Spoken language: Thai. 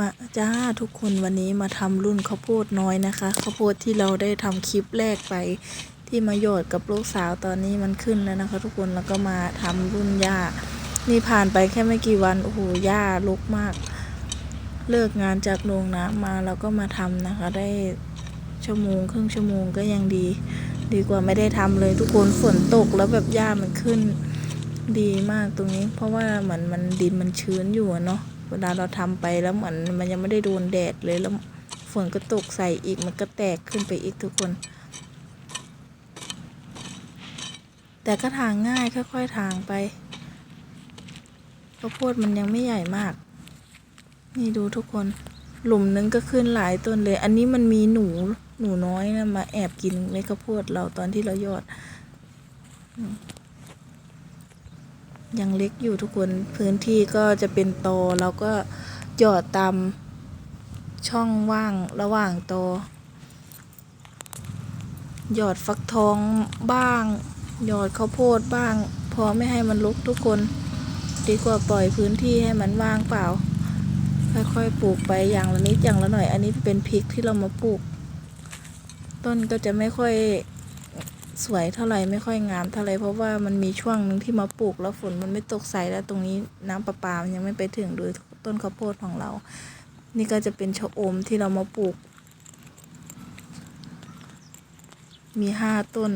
มาจ้าทุกคนวันนี้มาทำรุ่นข้าวโพดน้อยนะคะข้าวโพดที่เราได้ทำคลิปแรกไป ที่มาโยดกับลูกสาวตอนนี้มันขึ้นแล้วนะคะ ทุกคนแล้วก็มาทำรุ่นหญ้านี่ผ่านไปแค่ไม่กี่วันโอ้โหหญ้ารกมาก เลิกงานจากโรงน้ำมาแล้วก็มาทำนะคะ ได้ชั่วโมงครึ่งชั่วโมงก็ยังดี ดีกว่าไม่ได้ทำเลยทุกคนฝนตกแล้วแบบหญ้ามันขึ้น ดีมากตรงนี้ เพราะว่าเหมือนมันดินมันชื้นอยู่เนาะเวลาเราทำไปแล้วเหมือนมันยังไม่ได้โดนแดดเลยแล้วฝนก็ตกใส่อีกมันก็แตกขึ้นไปอีกทุกคน แต่ก็ทางง่ายค่อยๆทางไปข้าวโพดมันยังไม่ใหญ่มาก นี่ดูทุกคน หลุมนึงก็ขึ้นหลายต้นเลย อันนี้มันมีหนูหนูน้อยนะมาแอบกินเม็ดข้าวโพดเราตอนที่เรายอด ยังเล็กอยู่ทุกคนพื้นที่ก็จะเป็นตอเราก็หยอดตามช่องว่างระหว่างตอหยอดฟักทองบ้าง หยอดข้าวโพดบ้าง พอไม่ให้มันรกทุกคน ดีกว่าปล่อยพื้นที่ให้มันว่างเปล่า ค่อยๆปลูกไปอย่างละนิดอย่างละหน่อย อันนี้เป็นพริกที่เรามาปลูก ต้นก็จะไม่ค่อย สวยเท่าไหร่ไม่ค่อยงามเท่าไหร่เพราะว่ามันมีช่วงหนึ่งที่มาปลูกแล้วฝนมันไม่ตกใส่แล้วตรงนี้น้ำประปามันยังไม่ไปถึงโดยต้นข้าวโพดของเรา นี่ก็จะเป็นชะอมที่เรามาปลูก มีห้าต้น